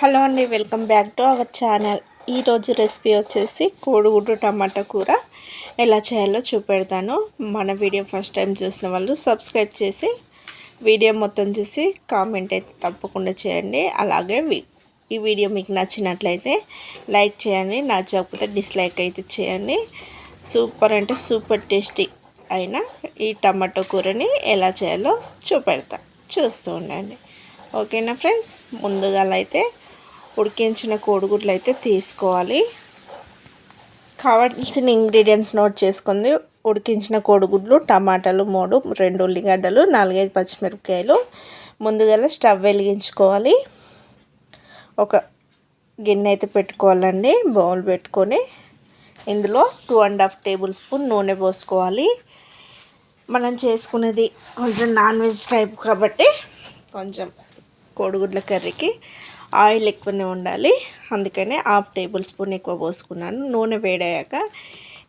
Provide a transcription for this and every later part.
Hello అండి welcome back to our channel. ఈరోజు recipe వచ్చేసి కోడిగుడ్డు టమాటా కూర. ఎలా చేయాలో చూపెడతాను. మన వీడియో ఫస్ట్ టైం చూసిన వాళ్ళు సబ్స్క్రైబ్ చేసి వీడియో మొత్తం చూసి కామెంట్ అయితే తప్పకుండా చేయండి. అలాగే ఈ వీడియో మీకు నచ్చినట్లయితే లైక్ చేయండి నచ్చకపోతే డిస్లైక్ అయితే చేయండి. సూపర్ అంటే సూపర్ టేస్టీ అయిన ఈ టమాటో కూరని ఎలా చేయాలో చూపెడతా చూస్తూ ఉండండి. ఓకేనా ఫ్రెండ్స్? ముందుగా అయితే ఉడికించిన కోడిగుడ్లు అయితే తీసుకోవాలి. కావాల్సిన ఇంగ్రీడియంట్స్ నోట్ చేసుకుంది. ఉడికించిన కోడిగుడ్లు టమాటాలు మూడు రెండు ఉల్లిగడ్డలు నాలుగైదు పచ్చిమిరపకాయలు. ముందుగా స్టవ్ వెలిగించుకోవాలి. ఒక గిన్నె అయితే పెట్టుకోవాలండి బౌల్ పెట్టుకొని. ఇందులో two and half table spoon నూనె పోసుకోవాలి. మనం చేసుకునేది కొంచెం నాన్ వెజ్ టైప్ కాబట్టి కొంచెం కోడిగుడ్ల కర్రీకి ఆయిల్ ఎక్కువనే ఉండాలి. అందుకనే హాఫ్ టేబుల్ స్పూన్ ఎక్కువ పోసుకున్నాను. నూనె వేడయ్యాక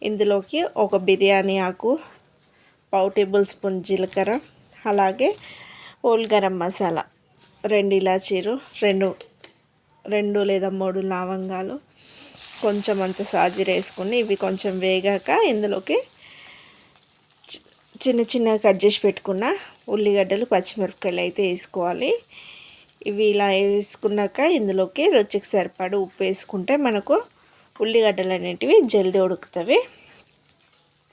ఇందులోకి ఒక బిర్యానీ ఆకు పావు టేబుల్ స్పూన్ జీలకర్ర అలాగే హోల్ గరం మసాలా రెండు ఇలాచీలు రెండు రెండు లేదా మూడు లవంగాలు కొంచెం అంత సాజీర వేసుకుని ఇవి కొంచెం వేగాక ఇందులోకి చిన్న చిన్నగా కట్ చేసి పెట్టుకున్న ఉల్లిగడ్డలు పచ్చిమిరపకాయలు అయితే వేసుకోవాలి. ఇవి ఇలా వేసుకున్నాక ఇందులోకి రుచికి సరిపడ ఉప్పు వేసుకుంటే మనకు ఉల్లిగడ్డలు అనేటివి జల్దీ ఉడుకుతాయి.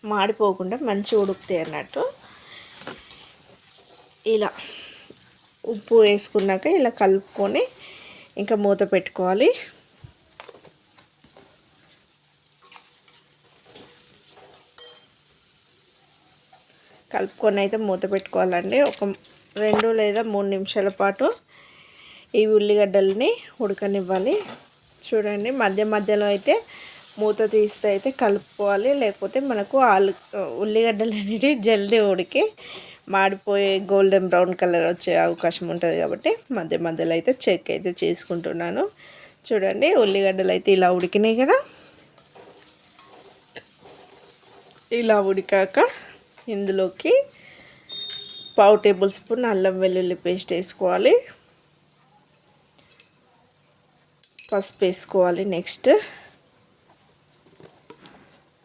మాడిపోకుండా మంచిగా ఉడుకుతాయి అన్నట్టు. ఇలా ఉప్పు వేసుకున్నాక ఇలా కలుపుకొని ఇంకా మూత పెట్టుకోవాలి. కలుపుకొని అయితే మూత పెట్టుకోవాలండి. ఒక రెండు లేదా మూడు నిమిషాల పాటు ఈ ఉల్లిగడ్డల్ని ఉడకనివ్వాలి. చూడండి మధ్య మధ్యలో అయితే మూత తీస్తే అయితే కలుపుకోవాలి. లేకపోతే మనకు ఆలు ఉల్లిగడ్డలు అనేవి జల్దీ ఉడికి మాడిపోయే గోల్డెన్ బ్రౌన్ కలర్ వచ్చే అవకాశం ఉంటుంది కాబట్టి మధ్య మధ్యలో అయితే చెక్ అయితే చేసుకుంటున్నాను. చూడండి ఉల్లిగడ్డలు అయితే ఇలా ఉడికినాయి కదా. ఇలా ఉడికాక ఇందులోకి పావు టేబుల్ స్పూన్ అల్లం వెల్లుల్లి పేస్ట్ వేసుకోవాలి. పసుపు వేసుకోవాలి నెక్స్ట్.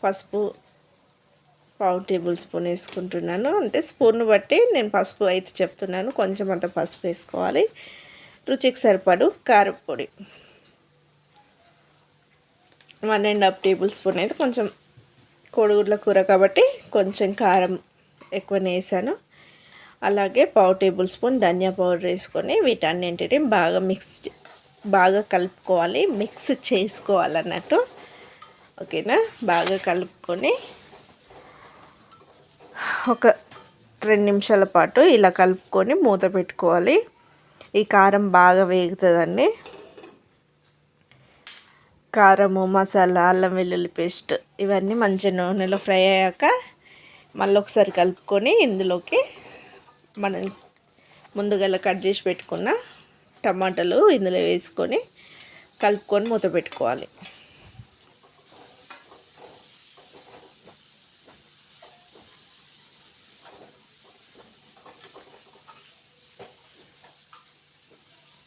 పసుపు పావు టేబుల్ స్పూన్ వేసుకుంటున్నాను. అంటే స్పూన్ బట్టి నేను పసుపు అయితే చెప్తున్నాను. కొంచెం అంత పసుపు వేసుకోవాలి. రుచికి సరిపడు కారపొడి one and half table spoon అయితే కొంచెం కోడిగుడ్ల కూర కాబట్టి కొంచెం కారం ఎక్కువనే వేసాను. అలాగే పావు టేబుల్ స్పూన్ ధనియా పౌడర్ వేసుకొని వీటన్నింటిని బాగా మిక్స్ బాగా కలుపుకోవాలి మిక్స్ చేసుకోవాలన్నట్టు. ఓకేనా? బాగా కలుపుకొని ఒక రెండు నిమిషాల పాటు ఇలా కలుపుకొని మూత పెట్టుకోవాలి. ఈ కారం బాగా వేగుతుందండి. కారము మసాలా అల్లం వెల్లుల్లి పేస్ట్ ఇవన్నీ మంచి నూనెలో ఫ్రై అయ్యాక మళ్ళీ ఒకసారి కలుపుకొని ఇందులోకి మనం ముందుగా కట్ చేసి పెట్టుకున్న టమాటాలు ఇందులో వేసుకొని కలుపుకొని మూత పెట్టుకోవాలి.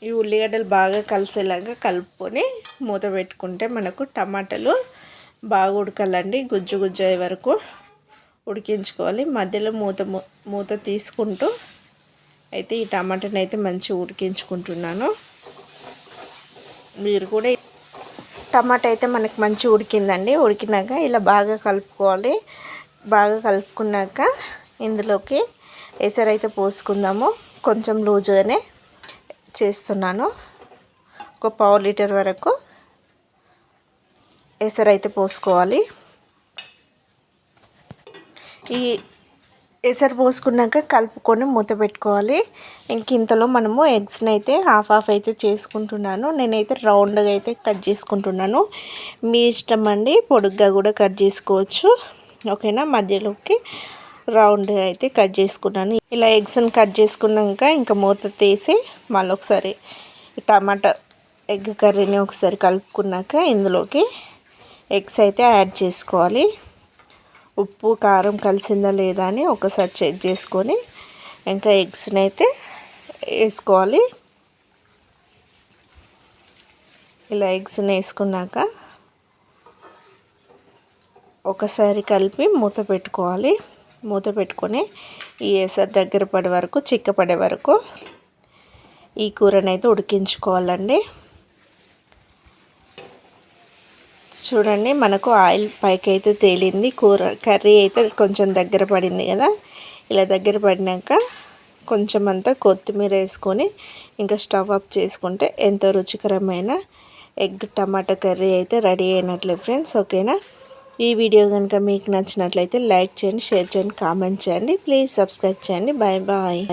ఈ ఉల్లిగడ్డలు బాగా కలిసేలాగా కలుపుకొని మూత పెట్టుకుంటే మనకు టమాటాలు బాగా ఉడకాలండి. గుజ్జు గుజ్జు అయ్యే వరకు ఉడికించుకోవాలి. మధ్యలో మూత మూత తీసుకుంటూ అయితే ఈ టమాటాని అయితే మంచిగా ఉడికించుకుంటున్నాను. మీరు కూడా టమాటా అయితే మనకు మంచి ఉడికిందండి. ఉడికినాక ఇలా బాగా కలుపుకోవాలి. బాగా కలుపుకున్నాక ఇందులోకి ఎసరైతే పోసుకుందాము. కొంచెం లూజుగానే చేస్తున్నాను. ఒక పావు లీటర్ వరకు ఎసరైతే పోసుకోవాలి. ఈ ఎసరు పోసుకున్నాక కలుపుకొని మూత పెట్టుకోవాలి. ఇంక ఇంతలో మనము ఎగ్స్ని అయితే హాఫ్ హాఫ్ అయితే చేసుకుంటున్నాను. నేనైతే రౌండ్గా అయితే కట్ చేసుకుంటున్నాను. మీ ఇష్టం అండి పొడుగ్గా కూడా కట్ చేసుకోవచ్చు. ఓకేనా? మధ్యలోకి రౌండ్గా అయితే కట్ చేసుకున్నాను. ఇలా ఎగ్స్ని కట్ చేసుకున్నాక ఇంకా మూత తీసి మళ్ళీ ఒకసారి టమాటా ఎగ్ కర్రీని ఒకసారి కలుపుకున్నాక ఇందులోకి ఎగ్స్ అయితే యాడ్ చేసుకోవాలి. ఉప్పు కారం కలిసిందా లేదా అని ఒకసారి చెక్ చేసుకొని ఇంకా ఎగ్స్ని అయితే వేసుకోవాలి. ఇలా ఎగ్స్ని వేసుకున్నాక ఒకసారి కలిపి మూత పెట్టుకోవాలి. మూత పెట్టుకొని ఈ ఎసరు దగ్గర పడే వరకు చిక్కపడే వరకు ఈ కూరనైతే ఉడికించుకోవాలండి. చూడండి మనకు ఆయిల్ పైకి అయితే తేలింది. కూర కర్రీ అయితే కొంచెం దగ్గర పడింది కదా. ఇలా దగ్గర పడినాక కొంచెం అంతా కొత్తిమీర వేసుకొని ఇంకా స్టవ్ ఆఫ్ చేసుకుంటే ఎంతో రుచికరమైన ఎగ్ టమాటా కర్రీ అయితే రెడీ అయినట్లే ఫ్రెండ్స్ ఓకేనా? ఈ వీడియో కనుక మీకు నచ్చినట్లయితే లైక్ చేయండి షేర్ చేయండి కామెంట్ చేయండి. ప్లీజ్ సబ్స్క్రైబ్ చేయండి. Bye bye.